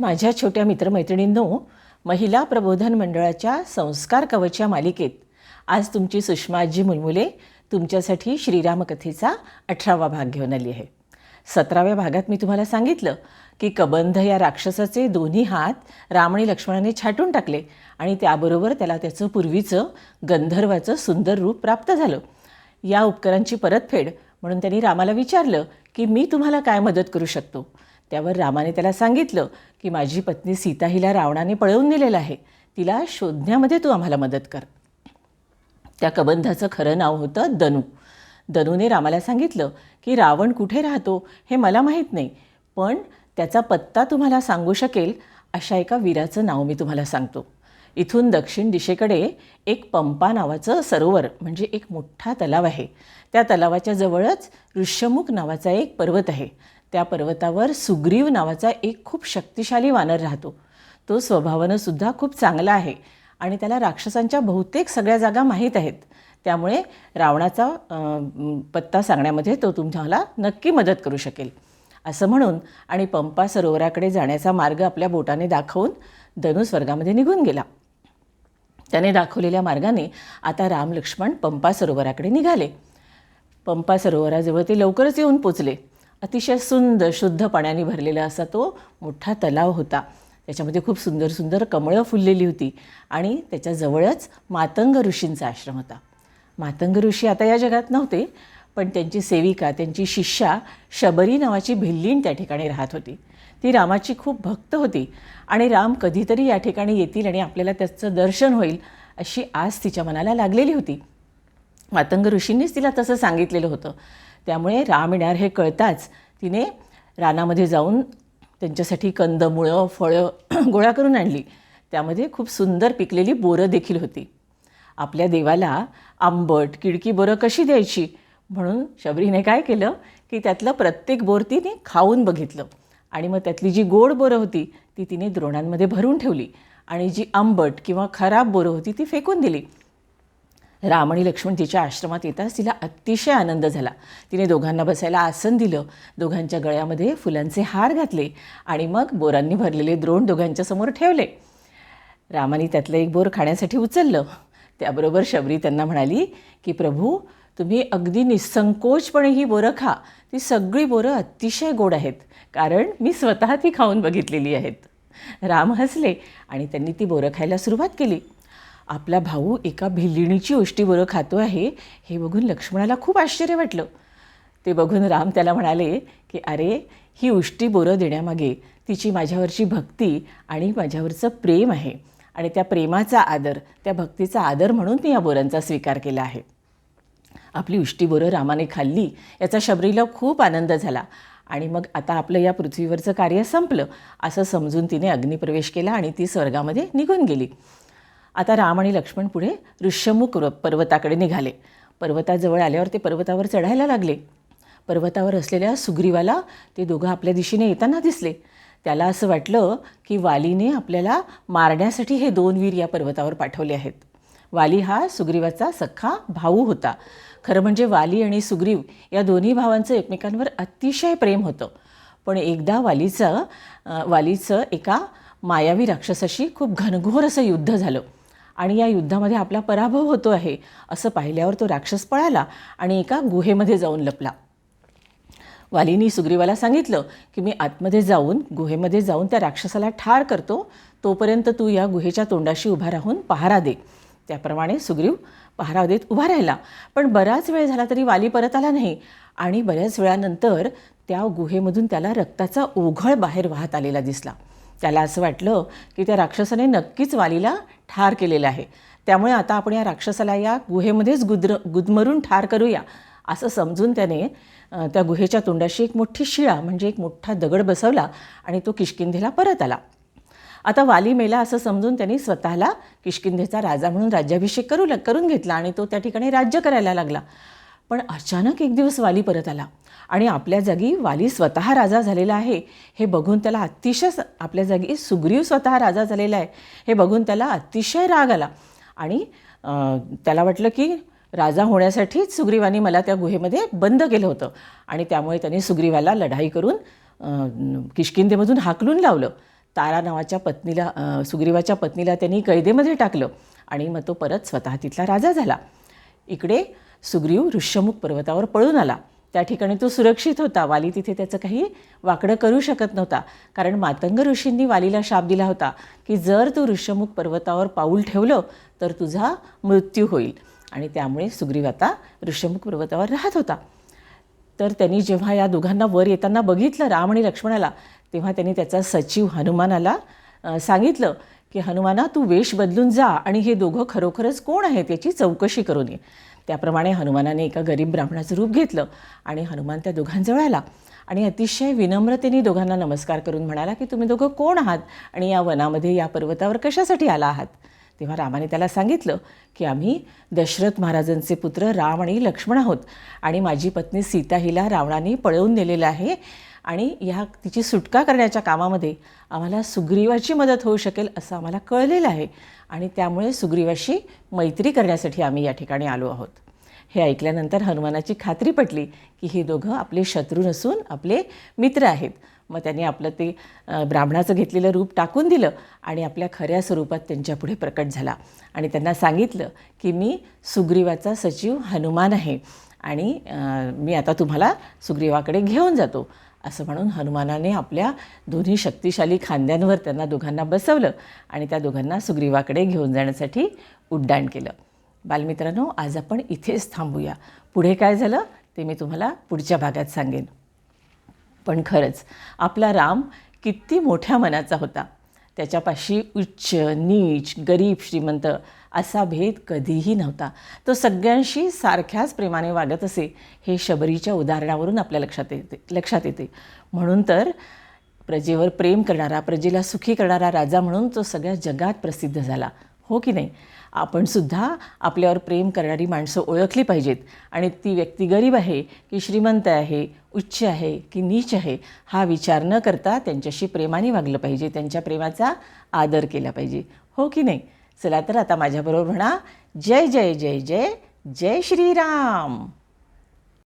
माझ्या छोट्या मित्रमैत्रिणींनो महिला प्रबोधन मंडळाच्या संस्कार कवच मालिकेत आज तुमची सुषमाजी मुलमुले तुमच्यासाठी श्रीरामकथेचा अठरावा भाग घेऊन आली आहे. सतराव्या भागात मी तुम्हाला सांगितलं की कबंध या राक्षसाचे दोन्ही हात राम आणि लक्ष्मणाने छाटून टाकले आणि त्याबरोबर त्याला त्याचं पूर्वीचं गंधर्वाचं सुंदर रूप प्राप्त झालं. या उपकरांची परतफेड म्हणून त्यांनी रामाला विचारलं की मी तुम्हाला काय मदत करू शकतो? त्यावर रामाने त्याला सांगितलं की माझी पत्नी सीता हिला रावणाने पळवून दिलेलं आहे. तिला शोधण्यामध्ये तू आम्हाला मदत कर. त्या कबंधाचं खरं नाव होतं दनू. दनूने रामाला सांगितलं की रावण कुठे राहतो हे मला माहीत नाही पण त्याचा पत्ता तुम्हाला सांगू शकेल अशा एका वीराचं नाव मी तुम्हाला सांगतो. इथून दक्षिण दिशेकडे एक पंपा नावाचं सरोवर म्हणजे एक मोठा तलाव आहे. त्या तलावाच्या जवळच ऋष्यमुख नावाचा एक पर्वत आहे. त्या पर्वतावर सुग्रीव नावाचा एक खूप शक्तिशाली वानर राहतो. तो स्वभावानं सुद्धा खूप चांगला आहे आणि त्याला राक्षसांच्या बहुतेक सगळ्या जागा माहीत आहेत. त्यामुळे रावणाचा पत्ता सांगण्यामध्ये तो तुम्हाला नक्की मदत करू शकेल. असं म्हणून आणि पंपा सरोवराकडे जाण्याचा मार्ग आपल्या बोटाने दाखवून धनुस स्वर्गामध्ये निघून गेला. त्याने दाखवलेल्या मार्गाने आता राम लक्ष्मण पंपा सरोवराकडे निघाले. पंपा सरोवराजवळ ते लवकरच येऊन पोचले. अतिशय सुंदर शुद्ध पाण्याने भरलेला असा तो मोठा तलाव होता. त्याच्यामध्ये खूप सुंदर सुंदर कमळं फुललेली होती आणि त्याच्याजवळच मातंग ऋषींचा आश्रम होता. मातंग ऋषी आता या जगात नव्हते पण त्यांची सेविका त्यांची शिष्या शबरी नावाची भिल्लीण त्या ठिकाणी राहत होती. ती रामाची खूप भक्त होती आणि राम कधीतरी या ठिकाणी येतील आणि आपल्याला त्याचं दर्शन होईल अशी आस तिच्या मनाला लागलेली होती. मातंग ऋषींनीच तिला तसं सांगितलेलं होतं. त्यामुळे राम येणार हे कळताच तिने रानामध्ये जाऊन त्यांच्यासाठी कंदमुळं फळं गोळा करून आणली. त्यामध्ये खूप सुंदर पिकलेली बोरं देखील होती. आपल्या देवाला आंबट किडकी बोरं कशी द्यायची? म्हणून शबरीने काय केलं की त्यातलं प्रत्येक बोर तिने खाऊन बघितलं. आणि मग त्यातली जी गोड बोरं होती ती तिने द्रोणांमध्ये भरून ठेवली. आणि जी आंबट किंवा खराब बोरं होती ती फेकून दिली. राम आणि लक्ष्मण तिच्या आश्रमात येताच तिला अतिशय आनंद झाला. तिने दोघांना बसायला आसन दिलं. दोघांच्या गळ्यामध्ये फुलांचे हार घातले आणि मग बोरांनी भरलेले द्रोण दोघांच्या समोर ठेवले. रामाने त्यातलं एक बोर खाण्यासाठी उचललं. त्याबरोबर शबरी त्यांना म्हणाली की प्रभू तुम्ही अगदी निसंकोचपणे ही बोरं खा. ती सगळी बोरं अतिशय गोड आहेत. कारण मी स्वतः ती खाऊन बघितलेली आहेत. राम हसले आणि त्यांनी ती बोरं खायला सुरुवात केली. आपला भाऊ एका भिल्लिणीची उष्टी बोरं खातो आहे हे बघून लक्ष्मणाला खूप आश्चर्य वाटलं. ते बघून राम त्याला म्हणाले की अरे ही उष्टी बोरं देण्यामागे तिची माझ्यावरची भक्ती आणि माझ्यावरचं प्रेम आहे आणि त्या प्रेमाचा आदर त्या भक्तीचा आदर म्हणून मी या बोरांचा स्वीकार केला आहे. आपली उष्टी बोरं रामाने खाल्ली याचा शबरीला खूप आनंद झाला आणि मग आता आपलं या पृथ्वीवरचं कार्य संपलं असं समजून तिने अग्निप्रवेश केला आणि ती स्वर्गामध्ये निघून गेली. आता राम आणि लक्ष्मण पुढे ऋष्यमुख पर्वताकडे निघाले. पर्वताजवळ आल्यावर ते पर्वतावर चढायला लागले. पर्वतावर असलेल्या सुग्रीवाला ते दोघं आपल्या दिशेने येताना दिसले. त्याला असं वाटलं की वालीने आपल्याला मारण्यासाठी हे दोन वीर या पर्वतावर पाठवले आहेत. वाली हा सुग्रीवाचा सख्खा भाऊ होता. खरं म्हणजे वाली आणि सुग्रीव या दोन्ही भावांचं एकमेकांवर अतिशय प्रेम होतं. पण एकदा वालीचं वालीचं एका मायावी राक्षसाशी खूप घनघोर असं युद्ध झालं. आणि या युद्धामध्ये आपला पराभव होतो आहे असं पाहिल्यावर तो राक्षस पळाला आणि एका गुहेमध्ये जाऊन लपला. वालीनी सुग्रीवाला सांगितलं की मी आतमध्ये जाऊन गुहेमध्ये जाऊन त्या राक्षसाला ठार करतो. तोपर्यंत तू या गुहेच्या तोंडाशी उभा राहून पहारा दे. त्याप्रमाणे सुग्रीव पहारा देत उभा राहिला. पण बराच वेळ झाला तरी वाली परत आला नाही आणि बऱ्याच वेळानंतर त्या गुहेमधून त्याला रक्ताचा ओघळ बाहेर वाहत आलेला दिसला. त्याला असं वाटलं की त्या राक्षसाने नक्कीच वालीला ठार केलेलं आहे. त्यामुळे आता आपण या राक्षसाला या गुहेमध्येच गुद्र गुदमरून ठार करूया असं समजून त्याने त्या गुहेच्या तोंडाशी एक मोठी शिळा म्हणजे एक मोठा दगड बसवला आणि तो किष्किंधेला परत आला. आता वाली मेला असं समजून त्यांनी स्वतःला किष्किंधेचा राजा म्हणून राज्याभिषेक करू करून घेतला आणि तो त्या ठिकाणी राज्य करायला लागला. पण अचानक एक दिवस वाली परत आला. आणि आपल्या जागी वाली स्वतः राजा झालेला आहे. हे बघून त्याला अतिशय स- आपल्या जागी सुग्रीव स्वतः राजा झालेला आहे. हे बघून त्याला अतिशय राग आला. आणि त्याला वाटलं की राजा होण्यासाठीच सुग्रीवानी मला त्या गुहेमध्ये बंद केलं होतं. आणि त्यामुळे त्याने सुग्रीवाला लढाई करून किशकिंदेमधून हाकलून लावलं. तारा नावाच्या पत्नीला सुग्रीवाच्या पत्नीला त्यांनी कैदेमध्ये टाकलं. आणि मग तो परत स्वतः तिथला राजा झाला. इकडे सुग्रीव ऋष्यमुख पर्वतावर पळून आला. त्या ठिकाणी तो सुरक्षित होता. वाली तिथे त्याचं काही वाकडं करू शकत नव्हता. कारण मातंग ऋषींनी वालीला शाप दिला होता की जर तू ऋष्यमुख पर्वतावर पाऊल ठेवलं तर तुझा मृत्यू होईल. आणि त्यामुळे सुग्रीव आता ऋष्यमुख पर्वतावर राहत होता. तर त्यांनी जेव्हा या दोघांना वर येताना बघितलं राम आणि लक्ष्मणाला तेव्हा त्यांनी त्याचा सचिव हनुमानाला सांगितलं की हनुमाना तू वेश बदलून जा आणि हे दोघं खरोखरच कोण आहेत याची चौकशी करून ये. त्याप्रमाणे हनुमानाने एका गरीब ब्राह्मणाचं रूप घेतलं आणि हनुमान त्या दोघांजवळ आला. आणि अतिशय विनम्रतेने दोघांना नमस्कार करून म्हणाला की तुम्ही दोघं कोण आहात आणि या वनामध्ये या पर्वतावर कशासाठी आला आहात? तेव्हा रामाने त्याला सांगितलं की आम्ही दशरथ महाराजांचे पुत्र राम आणि लक्ष्मण आहोत आणि माझी पत्नी सीता हिला रावणाने पळवून नेलेलं आहे. आणि ह्या तिची सुटका करण्याच्या कामामध्ये आम्हाला सुग्रीवाची मदत होऊ शकेल असं आम्हाला कळलेलं आहे. आणि त्यामुळे सुग्रीवाशी मैत्री करण्यासाठी आम्ही या ठिकाणी आलो आहोत. हे ऐकल्यानंतर हनुमानाची खात्री पटली की हे दोघं आपले शत्रू नसून आपले मित्र आहेत. मग त्यांनी आपलं ते ब्राह्मणाचं घेतलेलं रूप टाकून दिलं आणि आपल्या खऱ्या स्वरूपात त्यांच्यापुढे प्रकट झाला. आणि त्यांना सांगितलं की मी सुग्रीवाचा सचिव हनुमान आहे आणि मी आता तुम्हाला सुग्रीवाकडे घेऊन जातो. असं म्हणून हनुमानाने आपल्या दोन्ही शक्तिशाली खांद्यांवर त्यांना दोघांना बसवलं आणि त्या दोघांना सुग्रीवाकडे घेऊन जाण्यासाठी उड्डाण केलं. बालमित्रांनो आज आपण इथेच थांबूया. पुढे काय झालं ते मी तुम्हाला पुढच्या भागात सांगेन. पण खरंच आपला राम किती मोठ्या मनाचा होता. त्याच्यापाशी उच्च नीच गरीब श्रीमंत असा भेद कधीही नव्हता. तो सगळ्यांशी सारख्याच प्रेमाने वागत असे हे शबरीच्या उदाहरणावरून आपल्या लक्षात येते लक्षात येते. म्हणून तर प्रजेवर प्रेम करणारा प्रजेला सुखी करणारा राजा म्हणून तो सगळ्या जगात प्रसिद्ध झाला. हो की नाही? आपणसुद्धा आपल्यावर प्रेम करणारी माणसं ओळखली पाहिजेत. आणि ती व्यक्ती गरीब आहे की श्रीमंत आहे उच्च आहे की नीच आहे हा विचार न करता त्यांच्याशी प्रेमाने वागलं पाहिजे त्यांच्या प्रेमाचा आदर केला पाहिजे. हो की नाही? चला तर आता माझ्याबरोबर म्हणा जय जय जय जय जय श्रीराम!